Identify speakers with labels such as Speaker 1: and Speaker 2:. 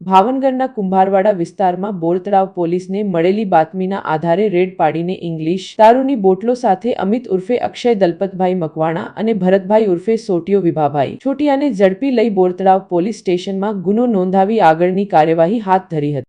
Speaker 1: ભાવનગરના કુંભારવાડા વિસ્તારમાં બોરતળાવ પોલીસને મળેલી બાતમીના આધારે રેડ પાડીને ઇંગ્લિશ તારૂની બોટલો સાથે અમિત ઉર્ફે અક્ષય દલપતભાઈ મકવાણા અને ભરતભાઈ ઉર્ફે સોટીઓ વિભાભાઈ છોટિયાને ઝડપી લઈ બોરતળાવ પોલીસ સ્ટેશનમાં ગુનો નોંધાવી આગળની કાર્યવાહી હાથ ધરી હતી.